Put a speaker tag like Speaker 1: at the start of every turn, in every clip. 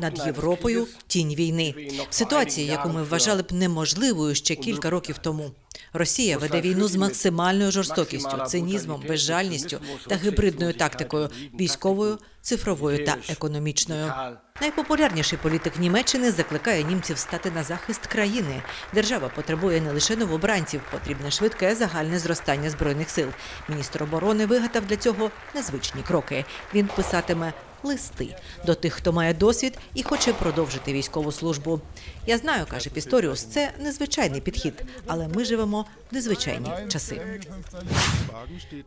Speaker 1: Над Європою тінь війни. Ситуація, яку ми вважали б неможливою ще кілька років тому. Росія веде війну з максимальною жорстокістю, цинізмом, безжальністю та гібридною тактикою військовою, цифровою та економічною. Найпопулярніший політик Німеччини закликає німців стати на захист країни. Держава потребує не лише новобранців, потрібне швидке загальне зростання збройних сил. Міністр оборони вигадав для цього незвичні кроки. Він писатиме листи до тих, хто має досвід і хоче продовжити військову службу. Я знаю, каже Пісторіус, це незвичайний підхід, але ми живемо в незвичайні часи.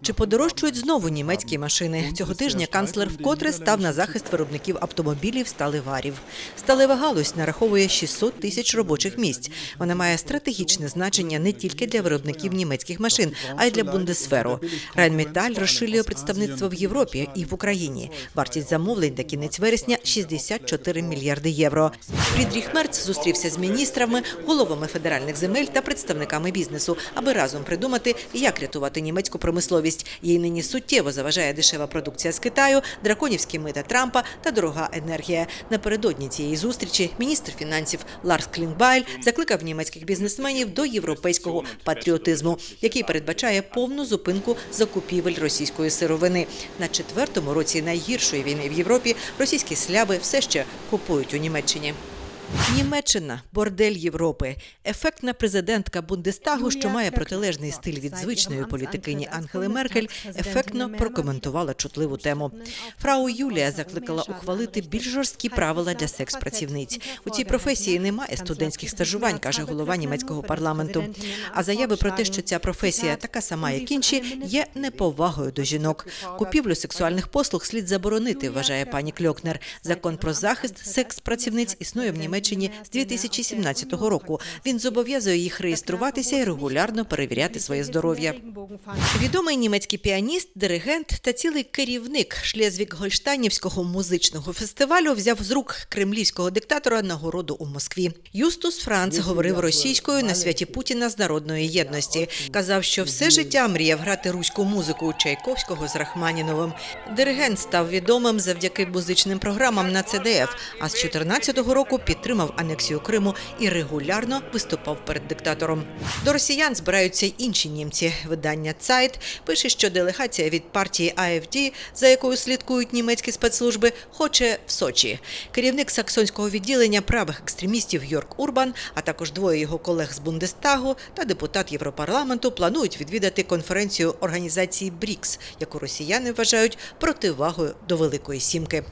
Speaker 1: Чи подорожчують знову німецькі машини? Цього тижня канцлер вкотре став на захист виробників автомобілів сталеварів. Сталева галузь нараховує 600 тисяч робочих місць. Вона має стратегічне значення не тільки для виробників німецьких машин, а й для бундесферу. Райнметаль розширює представництво в Європі і в Україні. Вартість замовлень на кінець вересня 64 мільярди євро. Фрідріх Мерц зустрівся з міністрами, головами федеральних земель та представниками бізнесу, аби разом придумати, як рятувати німецьку промисловість. Їй нині суттєво заважає дешева продукція з Китаю, драконівські мита Трампа та дорога енергія. Напередодні цієї зустрічі міністр фінансів Ларс Клінгбайль закликав німецьких бізнесменів до європейського патріотизму, який передбачає повну зупинку закупівель російської сировини. На четвертому році найгіршої війни в Європі російські сляби все ще купують у Німеччині. Німеччина бордель Європи. Ефектна президентка Бундестагу, що має протилежний стиль від звичної політикині Ангели Меркель, ефектно прокоментувала чутливу тему. Фрау Юлія закликала ухвалити більш жорсткі правила для секс-працівниць. У цій професії немає студентських стажувань, каже голова німецького парламенту. А заяви про те, що ця професія така сама, як інші, є неповагою до жінок. Купівлю сексуальних послуг слід заборонити, вважає пані Кльокнер. Закон про захист секс-працівниць існує в Німеччині з 2017 року. Він зобов'язує їх реєструватися і регулярно перевіряти своє здоров'я. Відомий німецький піаніст, диригент та цілий керівник Шлезвік-Гольштайнівського музичного фестивалю взяв з рук кремлівського диктатора нагороду у Москві. Юстус Франц говорив російською на святі Путіна з народної єдності. Казав, що все життя мріяв грати руську музику Чайковського з Рахманіновим. Диригент став відомим завдяки музичним програмам на ЦДФ, а з 14-го року підтримав анексію Криму і регулярно виступав перед диктатором. До росіян збираються й інші німці. Видання Цайт пише, що делегація від партії АФД, за якою слідкують німецькі спецслужби, хоче в Сочі. Керівник саксонського відділення правих екстремістів Йорк Урбан, а також двоє його колег з Бундестагу та депутат Європарламенту планують відвідати конференцію організації БРІКС, яку росіяни вважають противагою до Великої Сімки.